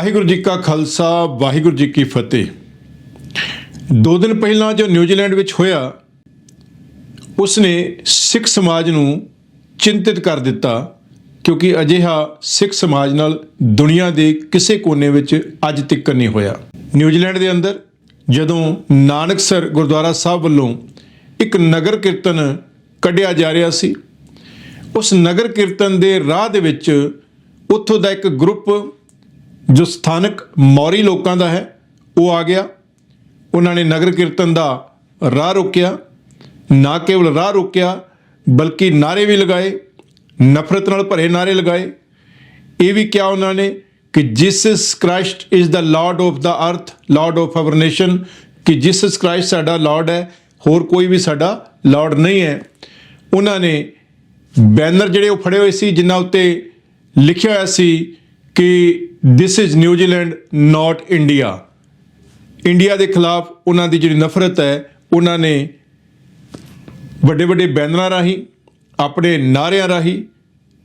ਵਾਹਿਗੁਰੂ ਜੀ ਕਾ ਖਾਲਸਾ, ਵਾਹਿਗੁਰੂ ਜੀ ਕੀ ਫਤਿਹ। ਦੋ ਦਿਨ ਪਹਿਲਾਂ ਜੋ ਨਿਊਜ਼ੀਲੈਂਡ ਵਿੱਚ ਹੋਇਆ, ਉਸਨੇ ਸਿੱਖ ਸਮਾਜ ਨੂੰ ਚਿੰਤਿਤ ਕਰ ਦਿੱਤਾ, ਕਿਉਂਕਿ ਅਜਿਹਾ ਸਿੱਖ ਸਮਾਜ ਨਾਲ ਦੁਨੀਆ ਦੇ ਕਿਸੇ ਕੋਨੇ ਵਿੱਚ ਅੱਜ ਤੱਕ ਨਹੀਂ ਹੋਇਆ। ਨਿਊਜ਼ੀਲੈਂਡ ਦੇ ਅੰਦਰ ਜਦੋਂ ਨਾਨਕਸਰ ਗੁਰਦੁਆਰਾ ਸਾਹਿਬ ਵੱਲੋਂ ਇੱਕ ਨਗਰ ਕੀਰਤਨ ਕੱਢਿਆ ਜਾ ਰਿਹਾ ਸੀ, ਉਸ ਨਗਰ ਕੀਰਤਨ ਦੇ ਰਾਹ ਦੇ ਵਿੱਚ ਉੱਥੋਂ ਦਾ ਇੱਕ ਗਰੁੱਪ ਜੋ ਸਥਾਨਕ ਮੌਰੀ ਲੋਕਾਂ ਦਾ ਹੈ, ਉਹ ਆ ਗਿਆ। ਉਹਨਾਂ ਨੇ ਨਗਰ ਕੀਰਤਨ ਦਾ ਰਾਹ ਰੋਕਿਆ। ਨਾ ਕੇਵਲ ਰਾਹ ਰੋਕਿਆ, ਬਲਕਿ ਨਾਰੇ ਵੀ ਲਗਾਏ, ਨਫ਼ਰਤ ਨਾਲ ਭਰੇ ਨਾਰੇ ਲਗਾਏ। ਇਹ ਵੀ ਕਿਹਾ ਉਹਨਾਂ ਨੇ ਕਿ Jesus Christ is the lord of the earth, lord of our nation, ਕਿ ਜੀਸਸ ਕ੍ਰਾਈਸਟ ਸਾਡਾ ਲਾਰਡ ਹੈ, ਹੋਰ ਕੋਈ ਵੀ ਸਾਡਾ ਲਾਰਡ ਨਹੀਂ ਹੈ। ਉਹਨਾਂ ਨੇ ਬੈਨਰ ਜਿਹੜੇ ਉਹ ਫੜੇ ਹੋਏ ਸੀ, ਜਿਨ੍ਹਾਂ ਉੱਤੇ ਲਿਖਿਆ ਹੋਇਆ ਸੀ ਕਿ this is New Zealand not India India ਦੇ ਖਿਲਾਫ ਉਹਨਾਂ ਦੀ ਜਿਹੜੀ ਨਫ਼ਰਤ ਹੈ, ਉਹਨਾਂ ਨੇ ਵੱਡੇ ਵੱਡੇ ਬੈਨਰਾਂ ਰਾਹੀਂ, ਆਪਣੇ ਨਾਰਿਆਂ ਰਾਹੀਂ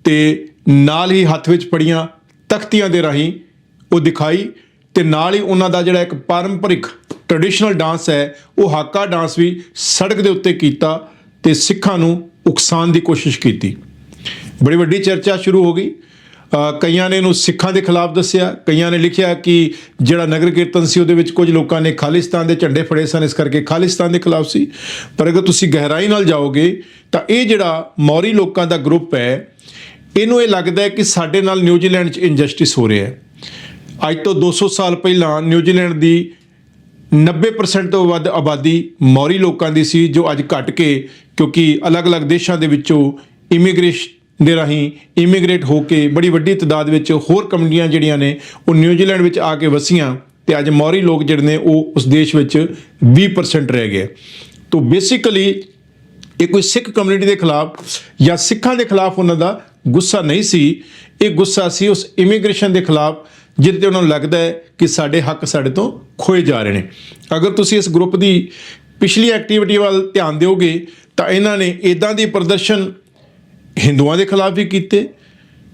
ਤੇ ਨਾਲ ਹੀ ਹੱਥ ਵਿੱਚ ਪੜੀਆਂ ਤਖਤੀਆਂ ਦੇ ਰਾਹੀਂ ਉਹ ਦਿਖਾਈ ਤੇ ਨਾਲ ਹੀ ਉਹਨਾਂ ਦਾ ਜਿਹੜਾ ਇੱਕ ਪਾਰੰਪਰਿਕ ਟ੍ਰੈਡੀਸ਼ਨਲ ਡਾਂਸ ਹੈ, ਉਹ ਹਾਕਾ ਡਾਂਸ ਵੀ ਸੜਕ ਦੇ ਉੱਤੇ ਕੀਤਾ ਤੇ ਸਿੱਖਾਂ ਨੂੰ ਉਕਸਾਉਣ ਦੀ ਕੋਸ਼ਿਸ਼ ਕੀਤੀ। ਬੜੀ ਵੱਡੀ ਚਰਚਾ ਸ਼ੁਰੂ ਹੋ ਗਈ। ਕਈਆਂ ਨੇ ਇਹਨੂੰ ਸਿੱਖਾਂ ਦੇ ਖਿਲਾਫ ਦੱਸਿਆ, ਕਈਆਂ ਨੇ ਲਿਖਿਆ ਕਿ ਜਿਹੜਾ ਨਗਰ ਕੀਰਤਨ ਸੀ ਉਹਦੇ ਵਿੱਚ ਕੁਝ ਲੋਕਾਂ ਨੇ ਖਾਲਿਸਤਾਨ ਦੇ ਝੰਡੇ ਫੜੇ ਸਨ, ਇਸ ਕਰਕੇ ਖਾਲਿਸਤਾਨ ਦੇ ਖਿਲਾਫ ਸੀ। ਪਰ ਅਗਰ ਤੁਸੀਂ ਗਹਿਰਾਈ ਨਾਲ ਜਾਓਗੇ, ਤਾਂ ਇਹ ਜਿਹੜਾ ਮੌਰੀ ਲੋਕਾਂ ਦਾ ਗਰੁੱਪ ਹੈ, ਇਹਨੂੰ ਇਹ ਲੱਗਦਾ ਹੈ ਕਿ ਸਾਡੇ ਨਾਲ ਨਿਊਜ਼ੀਲੈਂਡ 'ਚ ਇਨਜਸਟਿਸ ਹੋ ਰਿਹਾ ਹੈ। ਅੱਜ ਤੋਂ 200 ਸਾਲ ਪਹਿਲਾਂ ਨਿਊਜ਼ੀਲੈਂਡ ਦੀ 90% ਤੋਂ ਵੱਧ ਆਬਾਦੀ ਮੌਰੀ ਲੋਕਾਂ ਦੀ ਸੀ, ਜੋ ਅੱਜ ਘਟ ਕੇ, ਕਿਉਂਕਿ ਅਲੱਗ-ਅਲੱਗ ਦੇਸ਼ਾਂ ਦੇ ਵਿੱਚੋਂ ਇਮੀਗ੍ਰੇਸ਼ਨ ਦੇ ਰਾਹੀਂ ਇਮੀਗ੍ਰੇਟ ਹੋ ਕੇ ਬੜੀ ਵੱਡੀ ਤਦਾਦ ਵਿੱਚ ਹੋਰ ਕਮਿਊਨਿਟੀਆਂ ਜਿਹੜੀਆਂ ਨੇ, ਉਹ ਨਿਊਜ਼ੀਲੈਂਡ ਵਿੱਚ ਆ ਕੇ ਵਸੀਆਂ ਤੇ ਅੱਜ ਮੌਰੀ ਲੋਕ ਜਿਹੜੇ ਨੇ, ਉਹ ਉਸ ਦੇਸ਼ ਵਿੱਚ 20% ਰਹਿ ਗਏ। ਤੋਂ ਬੇਸਿਕਲੀ ਇਹ ਕੋਈ ਸਿੱਖ ਕਮਿਊਨਿਟੀ ਦੇ ਖਿਲਾਫ ਜਾਂ ਸਿੱਖਾਂ ਦੇ ਖਿਲਾਫ ਉਹਨਾਂ ਦਾ ਗੁੱਸਾ ਨਹੀਂ ਸੀ। ਇਹ ਗੁੱਸਾ ਸੀ ਉਸ ਇਮੀਗ੍ਰੇਸ਼ਨ ਦੇ ਖਿਲਾਫ, ਜਿਹਦੇ ਤੇ ਉਹਨਾਂ ਨੂੰ ਲੱਗਦਾ ਹੈ ਕਿ ਸਾਡੇ ਹੱਕ ਸਾਡੇ ਤੋਂ ਖੋਏ ਜਾ ਰਹੇ ਨੇ। ਅਗਰ ਤੁਸੀਂ ਇਸ ਗਰੁੱਪ ਦੀ ਪਿਛਲੀ ਐਕਟੀਵਿਟੀ ਵੱਲ ਧਿਆਨ ਦਿਓਗੇ, ਤਾਂ ਇਹਨਾਂ ਨੇ ਇਦਾਂ ਦੀ ਪ੍ਰਦਰਸ਼ਨ ਹਿੰਦੂਆਂ ਦੇ ਖਿਲਾਫ ਵੀ ਕੀਤੇ,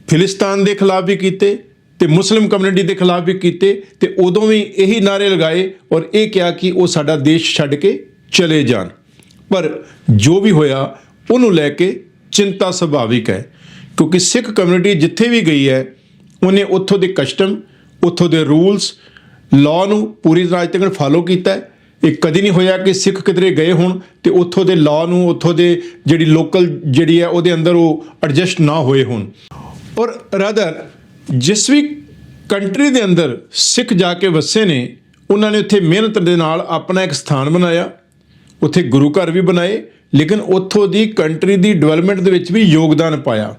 ਫਿਲਿਸਤਾਨ ਦੇ ਖਿਲਾਫ ਵੀ ਕੀਤੇ ਤੇ ਮੁਸਲਿਮ ਕਮਿਊਨਿਟੀ ਦੇ ਖਿਲਾਫ ਵੀ ਕੀਤੇ ਤੇ ਉਦੋਂ ਵੀ ਇਹੀ ਨਾਰੇ ਲਗਾਏ ਔਰ ਇਹ ਕਿਹਾ ਕਿ ਉਹ ਸਾਡਾ ਦੇਸ਼ ਛੱਡ ਕੇ ਚਲੇ ਜਾਣ। ਪਰ ਜੋ ਵੀ ਹੋਇਆ, ਉਹਨੂੰ ਲੈ ਕੇ ਚਿੰਤਾ ਸੁਭਾਵਿਕ ਹੈ ਕਿਉਂਕਿ ਸਿੱਖ ਕਮਿਊਨਿਟੀ ਜਿੱਥੇ ਵੀ ਗਈ ਹੈ, ਉਹਨੇ ਉੱਥੋਂ ਦੇ ਕਸਟਮ, ਉੱਥੋਂ ਦੇ ਰੂਲਸ ਲਾਅ ਨੂੰ ਪੂਰੀ ਤਰ੍ਹਾਂ ਅੱਜ ਤੱਕ ਫਾਲੋ ਕੀਤਾ ਹੈ। ਇਹ ਕਦੀ ਨਹੀਂ ਹੋਇਆ ਕਿ ਸਿੱਖ ਕਿਧਰੇ ਗਏ ਹੋਣ ਤੇ ਉੱਥੋਂ ਦੇ ਲਾਅ ਨੂੰ, ਉੱਥੋਂ ਦੇ ਜਿਹੜੀ ਲੋਕਲ ਜਿਹੜੀ ਹੈ ਉਹਦੇ ਅੰਦਰ ਉਹ ਐਡਜਸਟ ਨਾ ਹੋਏ ਹੋਣ। ਔਰ ਰਦਰ ਜਿਸ ਵੀ ਕੰਟਰੀ ਦੇ ਅੰਦਰ ਸਿੱਖ ਜਾ ਕੇ ਵਸੇ ਨੇ, ਉਹਨਾਂ ਨੇ ਉੱਥੇ ਮਿਹਨਤ ਦੇ ਨਾਲ ਆਪਣਾ ਇੱਕ ਸਥਾਨ ਬਣਾਇਆ, ਉੱਥੇ ਗੁਰੂ ਘਰ ਵੀ ਬਣਾਏ, ਲੇਕਿਨ ਉੱਥੋਂ ਦੀ ਕੰਟਰੀ ਦੀ ਡਿਵੈਲਪਮੈਂਟ ਦੇ ਵਿੱਚ ਵੀ ਯੋਗਦਾਨ ਪਾਇਆ।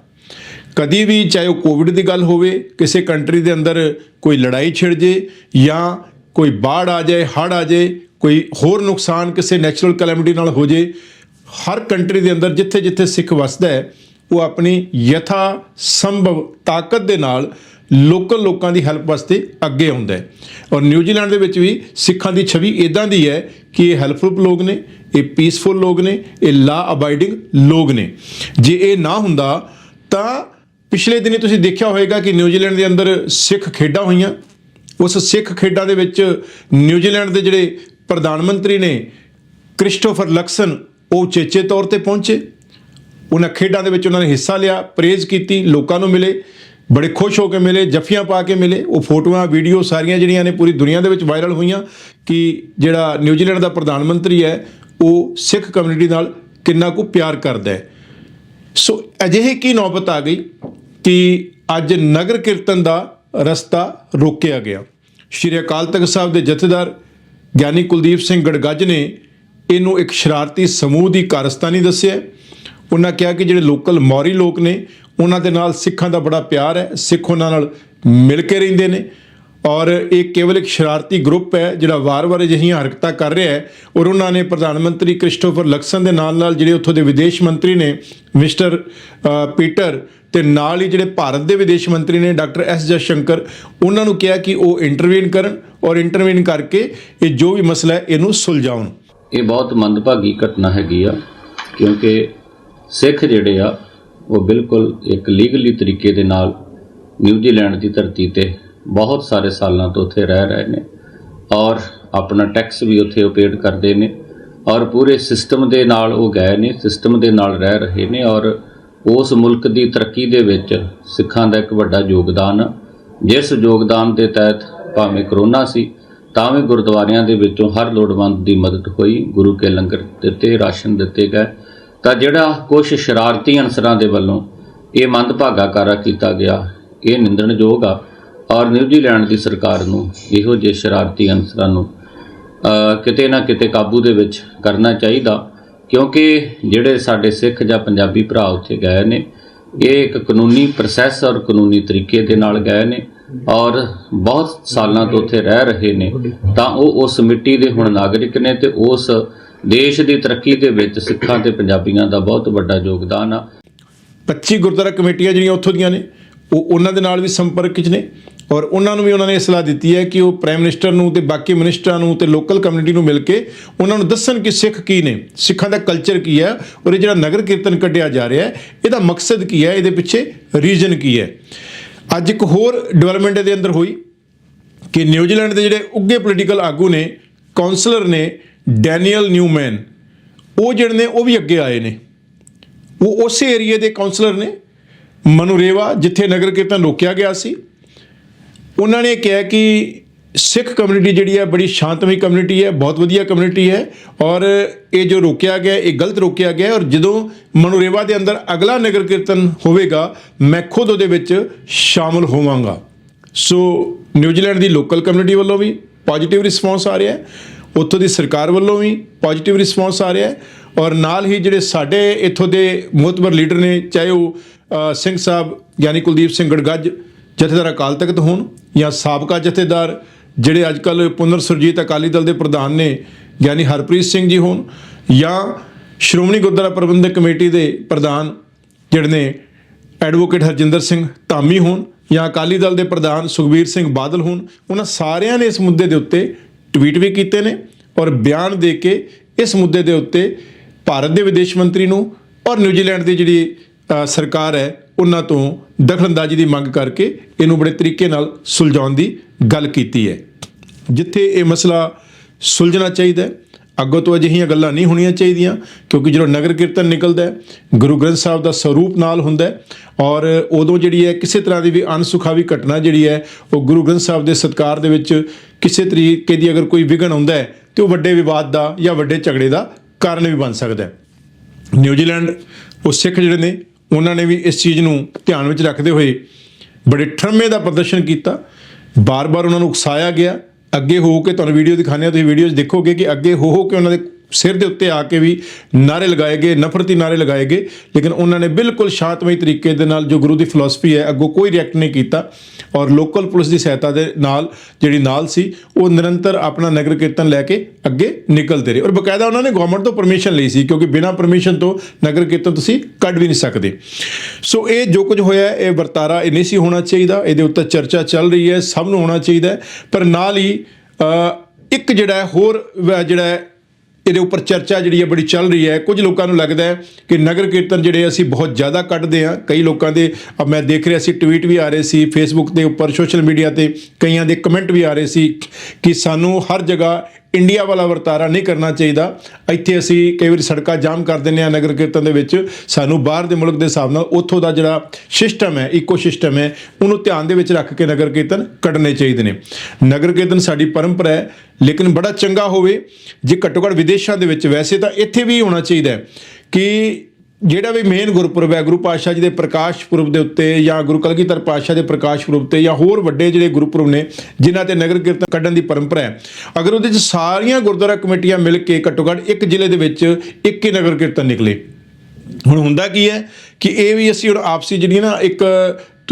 ਕਦੀ ਵੀ ਚਾਹੇ ਉਹ ਕੋਵਿਡ ਦੀ ਗੱਲ ਹੋਵੇ, ਕਿਸੇ ਕੰਟਰੀ ਦੇ ਅੰਦਰ ਕੋਈ ਲੜਾਈ ਛਿੜ ਜੇ ਜਾਂ ਕੋਈ ਬਾੜ ਆ ਜਾਏ ਹੜ ਆ ਜਾਏ ਕੋਈ ਹੋਰ ਨੁਕਸਾਨ ਕਿਸੇ ਨੈਚੁਰਲ ਕੈਲੈਮਿਟੀ ਨਾਲ ਹੋ ਜੇ, ਹਰ ਕੰਟਰੀ ਦੇ ਅੰਦਰ ਜਿੱਥੇ ਜਿੱਥੇ ਸਿੱਖ ਵਸਦਾ ਹੈ, ਉਹ ਆਪਣੀ ਯਥਾ ਸੰਭਵ ਤਾਕਤ ਦੇ ਨਾਲ ਲੋਕਲ ਲੋਕਾਂ ਦੀ ਹੈਲਪ ਵਾਸਤੇ ਅੱਗੇ ਆਉਂਦਾ ਹੈ। ਔਰ ਨਿਊਜ਼ੀਲੈਂਡ ਦੇ ਵਿੱਚ ਵੀ ਸਿੱਖਾਂ ਦੀ ਛਵੀ ਇਦਾਂ ਦੀ ਹੈ ਕਿ ਇਹ ਹੈਲਪਫੁਲ ਲੋਕ ਨੇ, ਇਹ ਪੀਸਫੁਲ ਲੋਕ ਨੇ, ਇਹ ਲਾ ਅਬਾਈਡਿੰਗ ਲੋਕ ਨੇ। ਜੇ ਇਹ ਨਾ ਹੁੰਦਾ, ਤਾਂ ਪਿਛਲੇ ਦਿਨੀ ਤੁਸੀਂ ਦੇਖਿਆ ਹੋਵੇਗਾ ਕਿ ਨਿਊਜ਼ੀਲੈਂਡ ਦੇ ਅੰਦਰ ਸਿੱਖ ਖੇਡਾਂ ਹੋਈਆਂ। ਉਸ ਸਿੱਖ ਖੇਡਾਂ ਦੇ ਵਿੱਚ ਨਿਊਜ਼ੀਲੈਂਡ ਦੇ ਜਿਹੜੇ ਪ੍ਰਧਾਨ ਮੰਤਰੀ ਨੇ ਕ੍ਰਿਸਟੋਫਰ ਲਕਸਨ ਉਹ ਚੇਚੇ ਤੌਰ ਤੇ ਪਹੁੰਚੇ। ਉਹਨਾਂ ਖੇਡਾਂ ਦੇ ਵਿੱਚ ਉਹਨਾਂ ਨੇ ਹਿੱਸਾ ਲਿਆ, ਪ੍ਰੇਜ਼ ਕੀਤੀ, ਲੋਕਾਂ ਨੂੰ ਮਿਲੇ, ਬੜੇ ਖੁਸ਼ ਹੋ ਕੇ ਮਿਲੇ, ਜੱਫੀਆਂ ਪਾ ਕੇ ਮਿਲੇ। ਉਹ ਫੋਟੋਆਂ, ਵੀਡੀਓ ਸਾਰੀਆਂ ਜਿਹੜੀਆਂ ਨੇ ਪੂਰੀ ਦੁਨੀਆ ਦੇ ਵਿੱਚ ਵਾਇਰਲ ਹੋਈਆਂ ਕਿ ਜਿਹੜਾ ਨਿਊਜ਼ੀਲੈਂਡ ਦਾ ਪ੍ਰਧਾਨ ਮੰਤਰੀ ਹੈ, ਉਹ ਸਿੱਖ ਕਮਿਊਨਿਟੀ ਨਾਲ ਕਿੰਨਾ ਕੁ ਪਿਆਰ ਕਰਦਾ ਹੈ। ਸੋ ਅਜਿਹੇ ਕੀ ਨੌਬਤ ਆ ਗਈ ਕਿ ਅੱਜ ਨਗਰ ਕੀਰਤਨ ਦਾ ਰਸਤਾ ਰੋਕਿਆ ਗਿਆ। ਸ਼੍ਰੀ ਅਕਾਲ ਤਖਤ ਸਾਹਿਬ ਦੇ ਜਥੇਦਾਰ ਗਿਆਨੀ ਕੁਲਦੀਪ ਸਿੰਘ ਗੜਗੱਜ ਨੇ ਇਹਨੂੰ ਇੱਕ ਸ਼ਰਾਰਤੀ ਸਮੂਹ ਦੀ ਕਾਰਸਤਾਨੀ ਦੱਸਿਆ ਉਹਨਾਂ ਕਿਹਾ ਕਿ ਜਿਹੜੇ ਲੋਕਲ ਮੌਰੀ ਲੋਕ ਨੇ, ਉਹਨਾਂ ਦੇ ਨਾਲ ਸਿੱਖਾਂ ਦਾ ਬੜਾ ਪਿਆਰ ਹੈ। ਸਿੱਖ ਉਹਨਾਂ ਨਾਲ ਮਿਲ ਕੇ ਰਹਿੰਦੇ ਨੇ। ਔਰ ਇਹ ਕੇਵਲ ਇੱਕ ਸ਼ਰਾਰਤੀ ਗਰੁੱਪ ਹੈ ਜਿਹੜਾ ਵਾਰ-ਵਾਰ ਅਜਿਹੀਆਂ ਹਰਕਤਾਂ ਕਰ ਰਿਹਾ ਹੈ ਔਰ ਉਹਨਾਂ ਨੇ ਪ੍ਰਧਾਨ ਮੰਤਰੀ ਕ੍ਰਿਸਟੋਫਰ ਲਕਸਨ ਦੇ ਨਾਲ ਨਾਲ ਜਿਹੜੇ ਉੱਥੋਂ ਦੇ ਵਿਦੇਸ਼ ਮੰਤਰੀ ਨੇ, ਮਿਸਟਰ ਪੀਟਰ ਤੇ ਨਾਲ ਹੀ ਜਿਹੜੇ ਭਾਰਤ ਦੇ ਵਿਦੇਸ਼ ਮੰਤਰੀ ਨੇ, ਡਾਕਟਰ ਐਸ ਜਯਸ਼ੰਕਰ ਉਹਨਾਂ ਨੂੰ ਕਿਹਾ ਕਿ ਉਹ ਇੰਟਰਵੀਨ ਕਰਨ ਔਰ ਇੰਟਰਵੀਨ ਕਰਕੇ ਇਹ ਜੋ ਵੀ ਮਸਲਾ ਹੈ ਇਹਨੂੰ ਸੁਲਝਾਉਣ। ਇਹ ਬਹੁਤ ਮੰਦਭਾਗੀ ਘਟਨਾ ਹੈਗੀ ਆ, ਕਿਉਂਕਿ ਸਿੱਖ ਜਿਹੜੇ ਆ, ਉਹ ਬਿਲਕੁਲ ਇੱਕ ਲੀਗਲੀ ਤਰੀਕੇ ਦੇ ਨਾਲ ਨਿਊਜ਼ੀਲੈਂਡ ਦੀ ਧਰਤੀ ਤੇ ਬਹੁਤ ਸਾਰੇ ਸਾਲਾਂ ਤੋਂ ਉੱਥੇ ਰਹਿ ਰਹੇ ਨੇ ਔਰ ਆਪਣਾ ਟੈਕਸ ਵੀ ਉੱਥੇ ਪੇਡ ਕਰਦੇ ਨੇ ਔਰ ਪੂਰੇ ਸਿਸਟਮ ਦੇ ਨਾਲ ਉਹ ਗਏ ਨੇ, ਸਿਸਟਮ ਦੇ ਨਾਲ ਰਹਿ ਰਹੇ ਨੇ ਔਰ ਉਸ ਮੁਲਕ ਦੀ ਤਰੱਕੀ ਦੇ ਵਿੱਚ ਸਿੱਖਾਂ ਦਾ ਇੱਕ ਵੱਡਾ ਯੋਗਦਾਨ ਆ। ਜਿਸ ਯੋਗਦਾਨ ਦੇ ਤਹਿਤ ਭਾਵੇਂ ਕਰੋਨਾ ਸੀ ਤਾਂ ਵੀ ਗੁਰਦੁਆਰਿਆਂ ਦੇ ਵਿੱਚੋਂ ਹਰ ਲੋੜਵੰਦ ਦੀ ਮਦਦ ਹੋਈ, ਗੁਰੂ ਕੇ ਲੰਗਰ ਦਿੱਤੇ, ਰਾਸ਼ਨ ਦਿੱਤੇ ਗਏ। ਤਾਂ ਜਿਹੜਾ ਕੁਝ ਸ਼ਰਾਰਤੀ ਅਨਸਰਾਂ ਦੇ ਵੱਲੋਂ ਇਹ ਮੰਦਭਾਗਾ ਕਾਰਾ ਕੀਤਾ ਗਿਆ, ਇਹ ਨਿੰਦਣਯੋਗ ਆ। ਔਰ ਨਿਊਜ਼ੀਲੈਂਡ ਦੀ ਸਰਕਾਰ ਨੂੰ ਇਹੋ ਜਿਹੇ ਸ਼ਰਾਰਤੀ ਅਨਸਰਾਂ ਨੂੰ ਕਿਤੇ ਨਾ ਕਿਤੇ ਕਾਬੂ ਦੇ ਵਿੱਚ ਕਰਨਾ ਚਾਹੀਦਾ, ਕਿਉਂਕਿ ਜਿਹੜੇ ਸਾਡੇ ਸਿੱਖ ਜਾਂ ਪੰਜਾਬੀ ਭਰਾ ਉੱਥੇ ਗਏ ਨੇ, ਇਹ ਇੱਕ ਕਾਨੂੰਨੀ ਪ੍ਰੋਸੈਸ ਔਰ ਕਾਨੂੰਨੀ ਤਰੀਕੇ ਦੇ ਨਾਲ ਗਏ ਨੇ ਔਰ ਬਹੁਤ ਸਾਲਾਂ ਤੋਂ ਉੱਥੇ ਰਹਿ ਰਹੇ ਨੇ, ਤਾਂ ਉਹ ਉਸ ਮਿੱਟੀ ਦੇ ਹੁਣ ਨਾਗਰਿਕ ਨੇ ਤੇ ਉਸ ਦੇਸ਼ ਦੀ ਤਰੱਕੀ ਦੇ ਵਿੱਚ ਸਿੱਖਾਂ ਤੇ ਪੰਜਾਬੀਆਂ ਦਾ ਬਹੁਤ ਵੱਡਾ ਯੋਗਦਾਨ ਆ। 25 ਗੁਰਦੁਆਰਾ ਕਮੇਟੀਆਂ ਜਿਹੜੀਆਂ ਉੱਥੋਂ ਦੀਆਂ ਨੇ, ਉਹ ਉਹਨਾਂ ਦੇ ਨਾਲ ਵੀ ਸੰਪਰਕ 'ਚ ਨੇ ਔਰ ਉਹਨਾਂ ਨੂੰ ਵੀ ਉਹਨਾਂ ਨੇ ਇਹ ਸਲਾਹ ਦਿੱਤੀ ਹੈ ਕਿ ਉਹ ਪ੍ਰਾਈਮ ਮਿਨਿਸਟਰ ਨੂੰ ਤੇ ਬਾਕੀ ਮਿਨਿਸਟਰਾਂ ਨੂੰ ਤੇ ਲੋਕਲ ਕਮਿਊਨਿਟੀ ਨੂੰ ਮਿਲ ਕੇ ਉਹਨਾਂ ਨੂੰ ਦੱਸਣ ਕਿ ਸਿੱਖ ਕੀ ਨੇ, ਸਿੱਖਾਂ ਦਾ ਕਲਚਰ ਕੀ ਹੈ ਔਰ ਇਹ ਜਿਹੜਾ ਨਗਰ ਕੀਰਤਨ ਕੱਢਿਆ ਜਾ ਰਿਹਾ ਹੈ, ਇਹਦਾ ਮਕਸਦ ਕੀ ਹੈ, ਇਹਦੇ ਪਿੱਛੇ ਰੀਜਨ ਕੀ ਹੈ। ਅੱਜ ਇੱਕ ਹੋਰ ਡਿਵੈਲਪਮੈਂਟ ਦੇ ਅੰਦਰ ਹੋਈ ਕਿ ਨਿਊਜ਼ੀਲੈਂਡ ਦੇ ਜਿਹੜੇ ਉੱਗੇ ਪੋਲੀਟੀਕਲ ਆਗੂ ਨੇ ਕਾਉਂਸਲਰ ਨੇ ਡੈਨੀਅਲ ਨਿਊਮੈਨ ਉਹ ਜਿਹੜੇ ਨੇ, ਉਹ ਵੀ ਅੱਗੇ ਆਏ ਨੇ। ਉਹ ਉਸੇ ਏਰੀਏ ਦੇ ਕਾਉਂਸਲਰ ਨੇ। ਮਨੁਰੇਵਾ, ਜਿੱਥੇ ਨਗਰ ਕੀਰਤਨ ਰੋਕਿਆ ਗਿਆ ਸੀ ਉਹਨਾਂ ਨੇ ਕਿਹਾ ਕਿ ਸਿੱਖ ਕਮਿਊਨਿਟੀ ਜਿਹੜੀ ਹੈ ਬੜੀ ਸ਼ਾਂਤਮਈ ਕਮਿਊਨਿਟੀ ਹੈ, ਬਹੁਤ ਵਧੀਆ ਕਮਿਊਨਿਟੀ ਹੈ ਔਰ ਇਹ ਜੋ ਰੋਕਿਆ ਗਿਆ, ਇਹ ਗਲਤ ਰੋਕਿਆ ਗਿਆ ਔਰ ਜਦੋਂ ਮਨੂਰੇਵਾ ਦੇ ਅੰਦਰ ਅਗਲਾ ਨਗਰ ਕੀਰਤਨ ਹੋਵੇਗਾ, ਮੈਂ ਖੁਦ ਉਹਦੇ ਵਿੱਚ ਸ਼ਾਮਲ ਹੋਵਾਂਗਾ। ਸੋ ਨਿਊਜ਼ੀਲੈਂਡ ਦੀ ਲੋਕਲ ਕਮਿਊਨਿਟੀ ਵੱਲੋਂ ਵੀ ਪੋਜੀਟਿਵ ਰਿਸਪੌਂਸ ਆ ਰਿਹਾ ਹੈ, ਉੱਥੋਂ ਦੀ ਸਰਕਾਰ ਵੱਲੋਂ ਵੀ ਪੋਜੀਟਿਵ ਰਿਸਪੌਂਸ ਆ ਰਿਹਾ ਹੈ ਔਰ ਨਾਲ ਹੀ ਜਿਹੜੇ ਸਾਡੇ ਇੱਥੋਂ ਦੇ ਮੁਹਤਬਰ ਲੀਡਰ ਨੇ, ਚਾਹੇ ਉਹ ਸਿੰਘ ਸਾਹਿਬ, ਯਾਨੀ ਕੁਲਦੀਪ ਸਿੰਘ ਗੜਗੱਜ ਜਥੇਦਾਰ ਅਕਾਲ ਤਖਤ ਹੋਣ ਜਾਂ ਸਾਬਕਾ ਜਥੇਦਾਰ ਜਿਹੜੇ ਅੱਜ ਕੱਲ ਪੁਨਰ ਸੁਰਜੀਤ ਅਕਾਲੀ ਦਲ ਦੇ ਪ੍ਰਧਾਨ ਨੇ, ਯਾਨੀ ਹਰਪ੍ਰੀਤ ਸਿੰਘ ਜੀ ਹੋਣ ਜਾਂ ਸ਼੍ਰੋਮਣੀ ਗੁਰਦੁਆਰਾ ਪ੍ਰਬੰਧਕ ਕਮੇਟੀ ਦੇ ਪ੍ਰਧਾਨ ਜਿਹੜੇ ਨੇ, ਐਡਵੋਕੇਟ ਹਰਜਿੰਦਰ ਸਿੰਘ ਧਾਮੀ ਹੋਣ ਜਾਂ ਅਕਾਲੀ ਦਲ ਦੇ ਪ੍ਰਧਾਨ ਸੁਖਬੀਰ ਸਿੰਘ ਬਾਦਲ ਹੋਣ, ਉਹਨਾਂ ਸਾਰਿਆਂ ਨੇ ਇਸ ਮੁੱਦੇ ਦੇ ਉੱਤੇ ਟਵੀਟ ਵੀ ਕੀਤੇ ਨੇ ਔਰ ਬਿਆਨ ਦੇ ਕੇ ਇਸ ਮੁੱਦੇ ਦੇ ਉੱਤੇ ਭਾਰਤ ਦੇ ਵਿਦੇਸ਼ ਮੰਤਰੀ ਨੂੰ ਔਰ ਨਿਊਜ਼ੀਲੈਂਡ ਦੀ ਜਿਹੜੀ ਸਰਕਾਰ ਹੈ ਉਹਨਾਂ ਤੋਂ ਦਖਲਅੰਦਾਜ਼ੀ ਦੀ ਮੰਗ ਕਰਕੇ ਇਹਨੂੰ ਬੜੇ ਤਰੀਕੇ ਨਾਲ ਸੁਲਝਾਉਣ ਦੀ ਗੱਲ ਕੀਤੀ ਹੈ। ਜਿੱਥੇ ਇਹ ਮਸਲਾ ਸੁਲਝਣਾ ਚਾਹੀਦਾ ਹੈ, ਅੱਗੋਂ ਤੋਂ ਅਜਿਹੀਆਂ ਗੱਲਾਂ ਨਹੀਂ ਹੋਣੀਆਂ ਚਾਹੀਦੀਆਂ, ਕਿਉਂਕਿ ਜਦੋਂ ਨਗਰ ਕੀਰਤਨ ਨਿਕਲਦਾ ਹੈ, ਗੁਰੂ ਗ੍ਰੰਥ ਸਾਹਿਬ ਦਾ ਸਰੂਪ ਨਾਲ ਹੁੰਦਾ ਹੈ ਔਰ ਉਦੋਂ ਜਿਹੜੀ ਹੈ ਕਿਸੇ ਤਰ੍ਹਾਂ ਦੀ ਵੀ ਅਨਸੁਖਾਵੀ ਘਟਨਾ ਜਿਹੜੀ ਹੈ, ਉਹ ਗੁਰੂ ਗ੍ਰੰਥ ਸਾਹਿਬ ਦੇ ਸਤਕਾਰ ਦੇ ਵਿੱਚ ਕਿਸੇ ਤਰੀਕੇ ਦੀ ਅਗਰ ਕੋਈ ਵਿਘਨ ਆਉਂਦਾ ਹੈ, ਤੇ ਉਹ ਵੱਡੇ ਵਿਵਾਦ ਦਾ ਜਾਂ ਵੱਡੇ ਝਗੜੇ ਦਾ ਕਾਰਨ ਵੀ ਬਣ ਸਕਦਾ ਹੈ। ਨਿਊਜ਼ੀਲੈਂਡ, ਉਹ ਸਿੱਖ ਜਿਹੜੇ ਨੇ ਉਹਨਾਂ ਨੇ ਵੀ ਇਸ ਚੀਜ਼ ਨੂੰ ਧਿਆਨ ਵਿੱਚ ਰੱਖਦੇ ਹੋਏ ਬੜੇ ਠਰਮੇ ਦਾ ਪ੍ਰਦਰਸ਼ਨ ਕੀਤਾ। ਬਾਰ-ਬਾਰ ਉਹਨਾਂ ਨੂੰ ਉਕਸਾਇਆ ਗਿਆ। ਅੱਗੇ ਹੋ ਕੇ ਤੁਹਾਨੂੰ ਵੀਡੀਓ ਦਿਖਾਉਂਦੇ ਆ ਤੁਸੀਂ ਵੀਡੀਓਜ਼ ਦੇਖੋਗੇ ਕਿ ਅੱਗੇ ਹੋ ਹੋ ਕੇ ਉਹਨਾਂ ਦੇ ਸਿਰ ਦੇ ਉੱਤੇ ਆ ਕੇ ਵੀ ਨਾਰੇ ਲਗਾਏ ਗਏ, ਨਫ਼ਰਤੀ ਨਾਰੇ ਲਗਾਏ ਗਏ, ਲੇਕਿਨ ਉਹਨਾਂ ਨੇ ਬਿਲਕੁਲ ਸ਼ਾਂਤਮਈ ਤਰੀਕੇ ਦੇ ਨਾਲ ਜੋ ਗੁਰੂ ਦੀ ਫਿਲਾਸਫੀ ਹੈ, ਅੱਗੋਂ ਕੋਈ ਰਿਐਕਟ ਨਹੀਂ ਕੀਤਾ ਔਰ ਲੋਕਲ ਪੁਲਿਸ ਦੀ ਸਹਾਇਤਾ ਦੇ ਨਾਲ ਜਿਹੜੀ ਨਾਲ ਸੀ, ਉਹ ਨਿਰੰਤਰ ਆਪਣਾ ਨਗਰ ਕੀਰਤਨ ਲੈ ਕੇ ਅੱਗੇ ਨਿਕਲਦੇ ਰਹੇ ਔਰ ਬਕਾਇਦਾ ਉਹਨਾਂ ਨੇ ਗਵਰਨਮੈਂਟ ਤੋਂ ਪਰਮਿਸ਼ਨ ਲਈ ਸੀ, ਕਿਉਂਕਿ ਬਿਨਾਂ ਪਰਮਿਸ਼ਨ ਤੋਂ ਨਗਰ ਕੀਰਤਨ ਤੁਸੀਂ ਕੱਢ ਵੀ ਨਹੀਂ ਸਕਦੇ। ਸੋ ਇਹ ਜੋ ਕੁਝ ਹੋਇਆ, ਇਹ ਵਰਤਾਰਾ ਇਹ ਨਹੀਂ ਸੀ ਹੋਣਾ ਚਾਹੀਦਾ, ਇਹਦੇ ਉੱਤੇ ਚਰਚਾ ਚੱਲ ਰਹੀ ਹੈ, ਸਭ ਨੂੰ ਹੋਣਾ ਚਾਹੀਦਾ ਪਰ ਨਾਲ ਹੀ ਇੱਕ ਜਿਹੜਾ ਹੋਰ ਵ- ਜਿਹੜਾ ਇਹਦੇ ਉੱਪਰ ਚਰਚਾ ਜਿਹੜੀ ਹੈ ਬੜੀ ਚੱਲ ਰਹੀ ਹੈ। ਕੁਝ ਲੋਕਾਂ ਨੂੰ ਲੱਗਦਾ ਹੈ ਕਿ ਨਗਰ ਕੀਰਤਨ ਜਿਹੜੇ ਅਸੀਂ ਬਹੁਤ ਜ਼ਿਆਦਾ ਕੱਢਦੇ ਹਾਂ। ਕਈ ਲੋਕਾਂ ਦੇ ਮੈਂ ਦੇਖ ਰਿਹਾ ਸੀ ਟਵੀਟ ਵੀ ਆ ਰਹੇ ਸੀ ਫੇਸਬੁੱਕ ਦੇ ਉੱਪਰ ਸੋਸ਼ਲ ਮੀਡੀਆ ਤੇ ਕਈਆਂ ਦੇ ਕਮੈਂਟ ਵੀ ਆ ਰਹੇ ਸੀ ਕਿ ਸਾਨੂੰ ਹਰ ਜਗ੍ਹਾ ਇੰਡੀਆ ਵਾਲਾ ਵਰਤਾਰਾ ਨਹੀਂ ਕਰਨਾ ਚਾਹੀਦਾ। ਇੱਥੇ ਅਸੀਂ ਕਈ ਵਾਰੀ ਸੜਕਾਂ ਜਾਮ ਕਰ ਦਿੰਦੇ ਆ ਨਗਰ ਕੀਰਤਨ ਦੇ ਵਿੱਚ। ਸਾਨੂੰ ਬਾਹਰ ਦੇ ਮੁਲਕ ਦੇ ਹਿਸਾਬ ਨਾਲ ਉੱਥੋਂ ਦਾ ਜਿਹੜਾ ਸਿਸਟਮ ਹੈ ਇਕੋ ਸਿਸਟਮ ਹੈ, ਉਹਨੂੰ ਧਿਆਨ ਦੇ ਵਿੱਚ ਰੱਖ ਕੇ ਨਗਰ ਕੀਰਤਨ ਕੱਢਣੇ ਚਾਹੀਦੇ ਨੇ। ਨਗਰ ਕੀਰਤਨ ਸਾਡੀ ਪਰੰਪਰਾ ਹੈ, ਲੇਕਿਨ ਬੜਾ ਚੰਗਾ ਹੋਵੇ। ਜੇ ਘੱਟੋ ਘੱਟ ਵਿਦੇਸ਼ਾਂ ਦੇ ਵਿੱਚ ਵੈਸੇ ਤਾਂ ਇੱਥੇ ਵੀ ਹੋਣਾ ਚਾਹੀਦਾ ਕਿ ਜਿਹੜਾ ਵੀ ਮੇਨ ਗੁਰਪੁਰਬ ਹੈ, ਗੁਰੂ ਪਾਤਸ਼ਾਹ ਜੀ ਦੇ ਪ੍ਰਕਾਸ਼ ਪੁਰਬ ਦੇ ਉੱਤੇ ਜਾਂ ਗੁਰੂ ਕਲਗੀਧਰ ਪਾਤਸ਼ਾਹ ਦੇ ਪ੍ਰਕਾਸ਼ ਪੁਰਬ ਤੇ ਜਾਂ ਹੋਰ ਵੱਡੇ ਜਿਹੜੇ ਗੁਰਪੁਰਬ ਨੇ, ਜਿਨ੍ਹਾਂ ਤੇ ਨਗਰ ਕੀਰਤਨ ਕੱਢਣ ਦੀ ਪਰੰਪਰਾ ਹੈ, ਅਗਰ ਉਹਦੇ 'ਚ ਸਾਰੀਆਂ ਗੁਰਦੁਆਰਾ ਕਮੇਟੀਆਂ ਮਿਲ ਕੇ ਘੱਟੋ ਘੱਟ ਇੱਕ ਜ਼ਿਲ੍ਹੇ ਦੇ ਵਿੱਚ ਇੱਕ ਹੀ ਨਗਰ ਕੀਰਤਨ ਨਿਕਲੇ। ਹੁਣ ਹੁੰਦਾ ਕੀ ਹੈ ਕਿ ਇਹ ਵੀ ਅਸੀਂ ਹੁਣ ਆਪਸੀ ਜਿਹੜੀ ਨਾ ਇੱਕ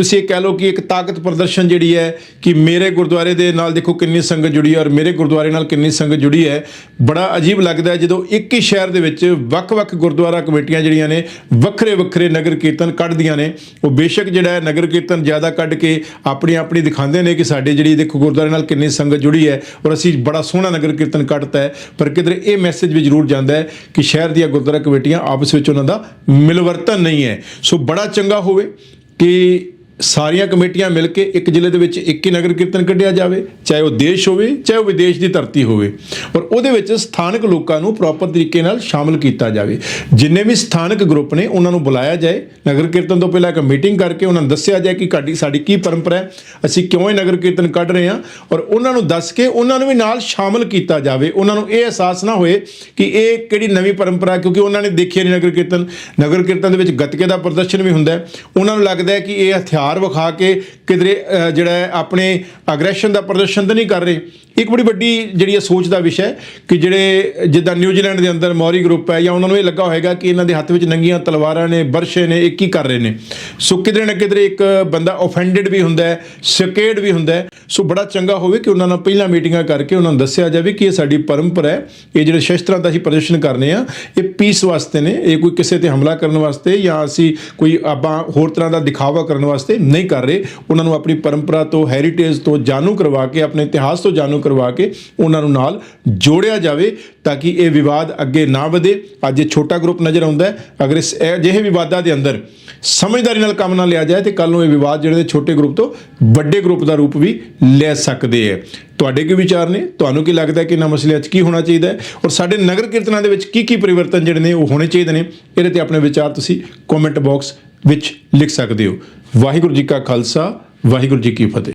ਤੁਸੀਂ ਇਹ ਕਹਿ ਲਓ ਕਿ ਇੱਕ ਤਾਕਤ ਪ੍ਰਦਰਸ਼ਨ ਜਿਹੜੀ ਹੈ ਕਿ ਮੇਰੇ ਗੁਰਦੁਆਰੇ ਦੇ ਨਾਲ ਦੇਖੋ ਕਿੰਨੀ ਸੰਗਤ ਜੁੜੀ ਹੈ ਔਰ ਮੇਰੇ ਗੁਰਦੁਆਰੇ ਨਾਲ ਕਿੰਨੀ ਸੰਗਤ ਜੁੜੀ ਹੈ, ਬੜਾ ਅਜੀਬ ਲੱਗਦਾ ਹੈ ਜਦੋਂ ਇੱਕ ਹੀ ਸ਼ਹਿਰ ਦੇ ਵਿੱਚ ਵੱਖ-ਵੱਖ ਗੁਰਦੁਆਰਾ ਕਮੇਟੀਆਂ ਜਿਹੜੀਆਂ ਨੇ ਵੱਖਰੇ ਵੱਖਰੇ ਨਗਰ ਕੀਰਤਨ ਕੱਢਦੀਆਂ ਨੇ, ਉਹ ਬੇਸ਼ੱਕ ਜਿਹੜਾ ਹੈ ਨਗਰ ਕੀਰਤਨ ਜ਼ਿਆਦਾ ਕੱਢ ਕੇ ਆਪਣੀ ਆਪਣੀ ਦਿਖਾਉਂਦੇ ਨੇ ਕਿ ਸਾਡੇ ਜਿਹੜੀ ਦੇਖੋ ਗੁਰਦੁਆਰੇ ਨਾਲ ਕਿੰਨੀ ਸੰਗਤ ਜੁੜੀ ਹੈ ਔਰ ਅਸੀਂ ਬੜਾ ਸੋਹਣਾ ਨਗਰ ਕੀਰਤਨ ਕੱਢਤਾ ਹੈ, ਪਰ ਕਿਧਰੇ ਇਹ ਮੈਸੇਜ ਵੀ ਜ਼ਰੂਰ ਜਾਂਦਾ ਹੈ ਕਿ ਸ਼ਹਿਰ ਦੀਆਂ ਗੁਰਦੁਆਰਾ ਕਮੇਟੀਆਂ ਆਪਸ ਵਿੱਚ ਉਹਨਾਂ ਦਾ ਮਿਲਵਰਤਨ ਨਹੀਂ ਹੈ। ਸੋ ਬੜਾ ਚੰਗਾ ਹੋਵੇ ਕਿ ਸਾਰੀਆਂ ਕਮੇਟੀਆਂ ਮਿਲ ਕੇ ਇੱਕ ਜ਼ਿਲ੍ਹੇ ਦੇ ਵਿੱਚ ਇੱਕ ਹੀ ਨਗਰ ਕੀਰਤਨ ਕੱਢਿਆ ਜਾਵੇ, ਚਾਹੇ ਉਹ ਦੇਸ਼ ਹੋਵੇ, ਚਾਹੇ ਉਹ ਵਿਦੇਸ਼ ਦੀ ਧਰਤੀ ਹੋਵੇ। ਔਰ ਉਹਦੇ ਵਿੱਚ ਸਥਾਨਕ ਲੋਕਾਂ ਨੂੰ ਪ੍ਰੋਪਰ ਤਰੀਕੇ ਨਾਲ ਸ਼ਾਮਲ ਕੀਤਾ ਜਾਵੇ। ਜਿੰਨੇ ਵੀ ਸਥਾਨਕ ਗਰੁੱਪ ਨੇ, ਉਹਨਾਂ ਨੂੰ ਬੁਲਾਇਆ ਜਾਏ। ਨਗਰ ਕੀਰਤਨ ਤੋਂ ਪਹਿਲਾਂ ਇੱਕ ਮੀਟਿੰਗ ਕਰਕੇ ਉਹਨਾਂ ਨੂੰ ਦੱਸਿਆ ਜਾਏ ਕਿ ਸਾਡੀ ਸਾਡੀ ਕੀ ਪਰੰਪਰਾ ਹੈ, ਅਸੀਂ ਕਿਉਂ ਇਹ ਨਗਰ ਕੀਰਤਨ ਕੱਢ ਰਹੇ ਹਾਂ। ਔਰ ਉਹਨਾਂ ਨੂੰ ਦੱਸ ਕੇ ਉਹਨਾਂ ਨੂੰ ਵੀ ਨਾਲ ਸ਼ਾਮਲ ਕੀਤਾ ਜਾਵੇ। ਉਹਨਾਂ ਨੂੰ ਇਹ ਅਹਿਸਾਸ ਨਾ ਹੋਏ ਕਿ ਇਹ ਕਿਹੜੀ ਨਵੀਂ ਪਰੰਪਰਾ ਕਿਉਂਕਿ ਉਹਨਾਂ ਨੇ ਦੇਖਿਆ ਨਹੀਂ ਨਗਰ ਕੀਰਤਨ। ਨਗਰ ਕੀਰਤਨ ਦੇ ਵਿੱਚ ਗੱਤਕੇ ਦਾ ਪ੍ਰਦਰਸ਼ਨ ਵੀ ਹੁੰਦਾ ਹੈ। ਉਹਨਾਂ ਨੂੰ ਲੱਗਦਾ ਹੈ ਕਿ ਇਹ ਹਥਿਆਰ ਵਿਖਾ ਕੇ ਕਿਧਰੇ ਜਿਹੜਾ ਆਪਣੇ ਅਗਰੈਸ਼ਨ ਦਾ ਪ੍ਰਦਰਸ਼ਨ ਤਾਂ ਨਹੀਂ ਕਰ ਰਹੇ। ਇੱਕ ਬੜੀ ਵੱਡੀ ਜਿਹੜੀ ਇਹ ਸੋਚ ਦਾ ਵਿਸ਼ਾ ਹੈ ਕਿ ਜਿਹੜੇ ਜਿੱਦਾਂ ਨਿਊਜ਼ੀਲੈਂਡ ਦੇ ਅੰਦਰ ਮੌਰੀ ਗਰੁੱਪ ਹੈ ਜਾਂ ਉਹਨਾਂ ਨੂੰ ਇਹ ਲੱਗਾ ਹੋਏਗਾ ਕਿ ਇਹਨਾਂ ਦੇ ਹੱਥ ਵਿੱਚ ਨੰਗੀਆਂ ਤਲਵਾਰਾਂ ਨੇ, ਬਰਸ਼ੇ ਨੇ, ਇਹ ਕੀ ਕਰ ਰਹੇ ਨੇ। ਸੋ ਕਿਧਰੇ ਨਾ ਕਿਧਰੇ ਇੱਕ ਬੰਦਾ ਆਫੈਂਡਡ ਵੀ ਹੁੰਦਾ ਹੈ ਸਕੇਡ ਵੀ ਹੁੰਦਾ ਹੈ। ਸੋ ਬੜਾ ਚੰਗਾ ਹੋਵੇ ਕਿ ਉਹਨਾਂ ਨਾਲ ਪਹਿਲਾਂ ਮੀਟਿੰਗਾਂ ਕਰਕੇ ਉਹਨਾਂ ਨੂੰ ਦੱਸਿਆ ਜਾਵੇ ਕਿ ਇਹ ਸਾਡੀ ਪਰੰਪਰਾ ਹੈ, ਇਹ ਜਿਹੜੇ ਸ਼ਸਤਰਾਂ ਦਾ ਅਸੀਂ ਪ੍ਰਦਰਸ਼ਨ ਕਰਨੇ ਆ ਇਹ ਪੀਸ ਵਾਸਤੇ ਨੇ, ਇਹ ਕੋਈ ਕਿਸੇ ਤੇ ਹਮਲਾ ਕਰਨ ਵਾਸਤੇ ਜਾਂ ਅਸੀਂ ਕੋਈ ਆਪਾਂ ਹੋਰ ਤਰ੍ਹਾਂ ਦਾ ਦਿਖਾਵਾ ਕਰਨ ਵਾਸਤੇ ਨਹੀਂ ਕਰ ਰਹੇ। ਉਹਨਾਂ ਨੂੰ ਆਪਣੀ ਪਰੰਪਰਾ ਤੋਂ ਹੈਰੀਟੇਜ ਤੋਂ ਜਾਣੂ ਕਰਵਾ ਕੇ, ਆਪਣੇ ਇਤਿਹਾਸ ਤੋਂ ਜਾਣੂ ਕਰਵਾ ਕੇ ਉਹਨਾਂ ਨੂੰ ਨਾਲ ਜੋੜਿਆ ਜਾਵੇ ਤਾਂ ਕਿ ਇਹ ਵਿਵਾਦ ਅੱਗੇ ਨਾ ਵਧੇ। ਅੱਜ ਇਹ ਛੋਟਾ ਗਰੁੱਪ ਨਜ਼ਰ ਆਉਂਦਾ ਹੈ। ਅਗਰ ਇਸ ਅਜਿਹੇ ਵਿਵਾਦਾਂ ਦੇ ਅੰਦਰ ਸਮਝਦਾਰੀ ਨਾਲ ਕੰਮ ਨਾ ਲਿਆ ਜਾਏ ਤੇ ਕੱਲ ਨੂੰ ਇਹ ਵਿਵਾਦ ਜਿਹੜੇ ਨੇ ਛੋਟੇ ਗਰੁੱਪ ਤੋਂ ਵੱਡੇ ਗਰੁੱਪ ਦਾ ਰੂਪ ਵੀ ਲੈ ਸਕਦੇ ਹੈ। ਤੁਹਾਡੇ ਕੀ ਵਿਚਾਰ ਨੇ? ਤੁਹਾਨੂੰ ਕੀ ਲੱਗਦਾ ਕਿ ਇਹਨਾਂ ਮਸਲਿਆਂ 'ਚ ਕੀ ਹੋਣਾ ਚਾਹੀਦਾ ਹੈ? ਔਰ ਸਾਡੇ ਨਗਰ ਕੀਰਤਨਾਂ ਦੇ ਵਿੱਚ ਕੀ ਕੀ ਪਰਿਵਰਤਨ ਜਿਹੜੇ ਨੇ ਉਹ ਹੋਣੇ ਚਾਹੀਦੇ ਨੇ? ਇਹਦੇ ਤੇ ਆਪਣੇ ਵਿਚਾਰ ਤੁਸੀਂ ਕਮੈਂਟ ਬਾਕਸ ਵਿੱਚ ਲਿਖ ਸਕਦੇ ਹੋ। ਵਾਹਿਗੁਰੂ ਜੀ ਕਾ ਖਾਲਸਾ ਵਾਹਿਗੁਰੂ ਜੀ ਕੀ ਫਤਿਹ।